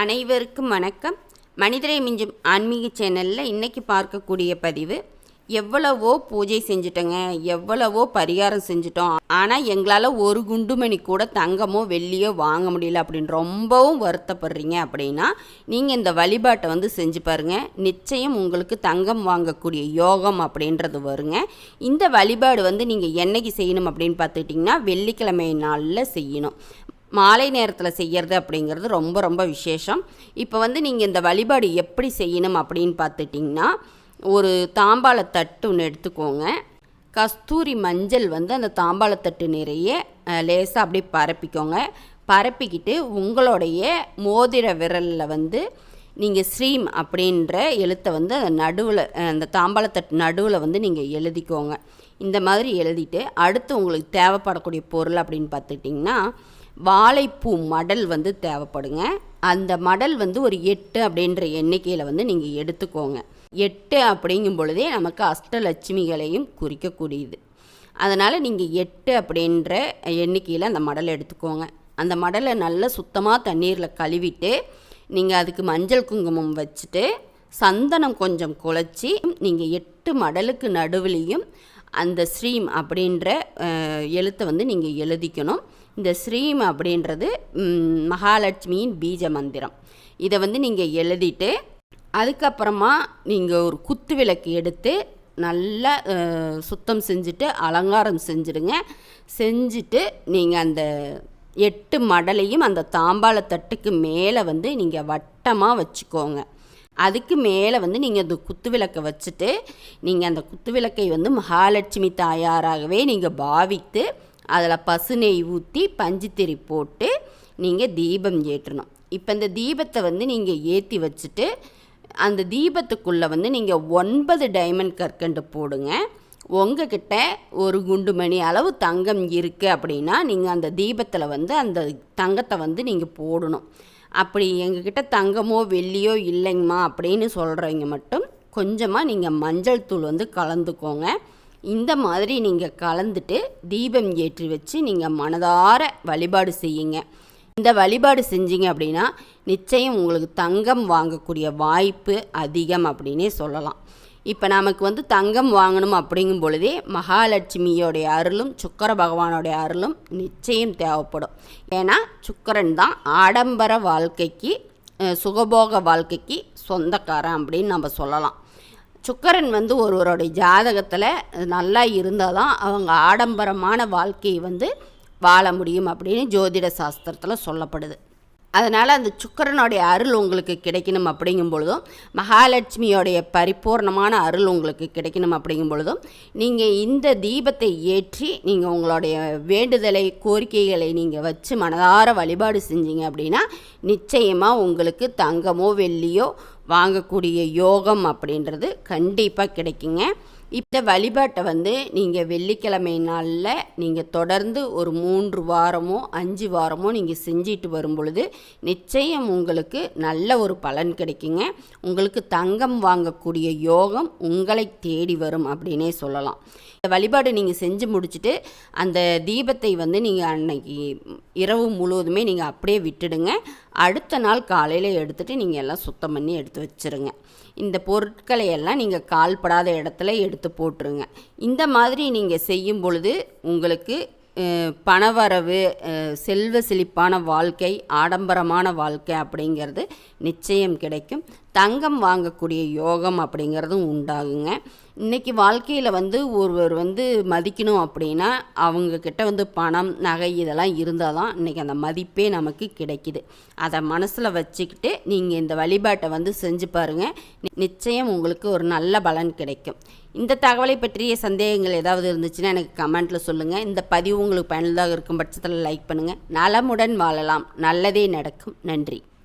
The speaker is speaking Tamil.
அனைவருக்கும் வணக்கம். மனிதரை மிஞ்சும் ஆன்மீக சேனலில் இன்றைக்கி பார்க்கக்கூடிய பதிவு எவ்வளவோ பூஜை செஞ்சுட்டோங்க எவ்வளவோ பரிகாரம் செஞ்சுட்டோம். ஆனால் எங்களால் ஒரு குண்டுமணி கூட தங்கமோ வெள்ளியோ வாங்க முடியல அப்படின்னு ரொம்பவும் வருத்தப்படுறீங்க அப்படின்னா நீங்கள் இந்த வழிபாட்டை வந்து செஞ்சு பாருங்கள் நிச்சயம் உங்களுக்கு தங்கம் வாங்கக்கூடிய யோகம் அப்படின்றது வருங்க. இந்த வழிபாடு வந்து நீங்கள் என்னைக்கு செய்யணும் அப்படின்னு பார்த்துக்கிட்டிங்கன்னா வெள்ளிக்கிழமை நாளில் செய்யணும். மாலை நேரத்தில் செய்கிறது அப்படிங்கிறது ரொம்ப ரொம்ப விசேஷம். இப்போ வந்து நீங்கள் இந்த வழிபாடு எப்படி செய்யணும் அப்படின்னு பார்த்துட்டிங்கன்னா ஒரு தாம்பாளத்தட்டு ஒன்று எடுத்துக்கோங்க. கஸ்தூரி மஞ்சள் வந்து அந்த தாம்பாளத்தட்டு நிறைய லேசாக அப்படியே பரப்பிக்கோங்க. பரப்பிக்கிட்டு உங்களுடைய மோதிர விரலில் வந்து நீங்கள் ஸ்ரீம் அப்படின்ற எழுத்தை வந்து அந்த நடுவில் அந்த தாம்பாளத்தட்டு நடுவில் வந்து நீங்கள் எழுதிக்கோங்க. இந்த மாதிரி எழுதிட்டு அடுத்து உங்களுக்கு தேவைப்படக்கூடிய பொருள் அப்படின்னு பார்த்துட்டிங்கன்னா வாழைப்பூ மடல் வந்து தேவைப்படுங்க. அந்த மடல் வந்து ஒரு எட்டு அப்படின்ற எண்ணிக்கையில் வந்து நீங்கள் எடுத்துக்கோங்க. எட்டு அப்படிங்கும் பொழுதே நமக்கு அஷ்டலட்சுமிகளையும் குறிக்கக்கூடியது. அதனால் நீங்கள் எட்டு அப்படின்ற எண்ணிக்கையில் அந்த மடலை எடுத்துக்கோங்க. அந்த மடலை நல்லா சுத்தமாக தண்ணீரில் கழுவிட்டு நீங்கள் அதுக்கு மஞ்சள் குங்குமம் வச்சுட்டு சந்தனம் கொஞ்சம் குழச்சி நீங்கள் எட்டு மடலுக்கு நடுவுலையும் அந்த ஸ்ரீம் அப்படின்ற எழுத்தை வந்து நீங்கள் எழுதிக்கணும். இந்த ஸ்ரீம் அப்படின்றது மகாலட்சுமியின் பீஜ மந்திரம். இதை வந்து நீங்கள் எழுதிட்டு அதுக்கப்புறமா நீங்கள் ஒரு குத்து விளக்கு எடுத்து நல்லா சுத்தம் செஞ்சுட்டு அலங்காரம் செஞ்சுடுங்க. செஞ்சுட்டு நீங்கள் அந்த எட்டு மடலையும் அந்த தாம்பாளத்தட்டுக்கு மேலே வந்து நீங்கள் வட்டமாக வச்சுக்கோங்க. அதுக்கு மேலே வந்து நீங்கள் அந்த குத்து விளக்கை வச்சுட்டு நீங்கள் அந்த குத்து விளக்கை வந்து மகாலட்சுமி தாயாராகவே நீங்கள் பாவித்து அதில் பசு நெய் ஊற்றி பஞ்சுத்திரி போட்டு நீங்கள் தீபம் ஏற்றணும். இப்போ இந்த தீபத்தை வந்து நீங்கள் ஏற்றி வச்சுட்டு அந்த தீபத்துக்குள்ளே வந்து நீங்கள் ஒன்பது டைமண்ட் கற்கண்டு போடுங்க. உங்ககிட்ட ஒரு குண்டு மணி அளவு தங்கம் இருக்குது அப்படின்னா நீங்கள் அந்த தீபத்தில் வந்து அந்த தங்கத்தை வந்து நீங்கள் போடணும். அப்படி எங்ககிட்ட தங்கமோ வெள்ளியோ இல்லைங்கம்மா அப்படின்னு சொல்கிறவங்க மட்டும் கொஞ்சமாக நீங்கள் மஞ்சள் தூள் வந்து கலந்துக்கோங்க. இந்த மாதிரி நீங்கள் கலந்துட்டு தீபம் ஏற்றி வச்சு நீங்கள் மனதார வழிபாடு செய்யுங்க. இந்த வழிபாடு செஞ்சீங்க அப்படின்னா நிச்சயம் உங்களுக்கு தங்கம் வாங்கக்கூடிய வாய்ப்பு அதிகம் அப்படின்னே சொல்லலாம். இப்போ நமக்கு வந்து தங்கம் வாங்கணும் அப்படிங்கும் பொழுதே மகாலட்சுமியோடைய அருளும் சுக்கர பகவானோடைய அருளும் நிச்சயம் தேவைப்படும். ஏன்னா சுக்கரன் தான் ஆடம்பர வாழ்க்கைக்கு சுகபோக வாழ்க்கைக்கு சொந்தக்காரன் அப்படின்னு நம்ம சொல்லலாம். சுக்கரன் வந்து ஒருவருடைய ஜாதகத்தில் நல்லா இருந்தால் தான் அவங்க ஆடம்பரமான வாழ்க்கையை வந்து வாழ முடியும் அப்படின்னு ஜோதிட சாஸ்திரத்தில் சொல்லப்படுது. அதனால் அந்த சுக்கரனுடைய அருள் உங்களுக்கு கிடைக்கணும் அப்படிங்கும் பொழுதும் மகாலட்சுமியோடைய பரிபூர்ணமான அருள் உங்களுக்கு கிடைக்கணும் அப்படிங்கும் பொழுதும் நீங்கள் இந்த தீபத்தை ஏற்றி நீங்கள் உங்களுடைய வேண்டுதலை கோரிக்கைகளை நீங்கள் வச்சு மனதார வழிபாடு செஞ்சீங்க அப்படின்னா நிச்சயமாக உங்களுக்கு தங்கமோ வெள்ளியோ வாங்கக்கூடிய யோகம் அப்படின்றது கண்டிப்பாக கிடைக்குங்க. இந்த வழிபாட்டை வந்து நீங்கள் வெள்ளிக்கிழமை நாளில் நீங்கள் தொடர்ந்து ஒரு மூன்று வாரமோ அஞ்சு வாரமோ நீங்கள் செஞ்சிட்டு வரும் பொழுது நிச்சயம் உங்களுக்கு நல்ல ஒரு பலன் கிடைக்குங்க. உங்களுக்கு தங்கம் வாங்கக்கூடிய யோகம் உங்களை தேடி வரும் அப்படின்னே சொல்லலாம். இந்த வழிபாடு நீங்கள் செஞ்சு முடிச்சுட்டு அந்த தீபத்தை வந்து நீங்கள் அன்னைக்கு இரவு முழுவதுமே நீங்கள் அப்படியே விட்டுடுங்க. அடுத்த நாள் காலையில் எடுத்துகிட்டு நீங்கள் எல்லாம் சுத்தம் பண்ணி எடுத்து வச்சுருங்க. இந்த பொருட்களை எல்லாம் நீங்கள் கால்படாத இடத்துல எடுத்து போட்டுருங்க. இந்த மாதிரி நீங்கள் செய்யும் பொழுது உங்களுக்கு பணவரவு செல்வ செழிப்பான வாழ்க்கை ஆடம்பரமான வாழ்க்கை அப்படிங்கிறது நிச்சயம் கிடைக்கும். தங்கம் வாங்கக்கூடிய யோகம் அப்படிங்கிறதும் உண்டாகுங்க. இன்றைக்கி வாழ்க்கையில் வந்து ஒருவர் வந்து மதிக்கணும் அப்படின்னா அவங்கக்கிட்ட வந்து பணம் நகை இதெல்லாம் இருந்தால் தான் இன்றைக்கி அந்த மதிப்பே நமக்கு கிடைக்கிது. அதை மனசில் வச்சுக்கிட்டு நீங்கள் இந்த வழிபாட்டை வந்து செஞ்சு பாருங்கள் நிச்சயம் உங்களுக்கு ஒரு நல்ல பலன் கிடைக்கும். இந்த தகவலை பற்றிய சந்தேகங்கள் ஏதாவது இருந்துச்சுன்னா எனக்கு கமெண்ட்டில் சொல்லுங்கள் இந்த பதிவு உங்களுக்கு பயனுள்ளதாக இருக்கும் பட்சத்தில் லைக் பண்ணுங்கள் நலமுடன் வாழலாம். நல்லதே நடக்கும். நன்றி.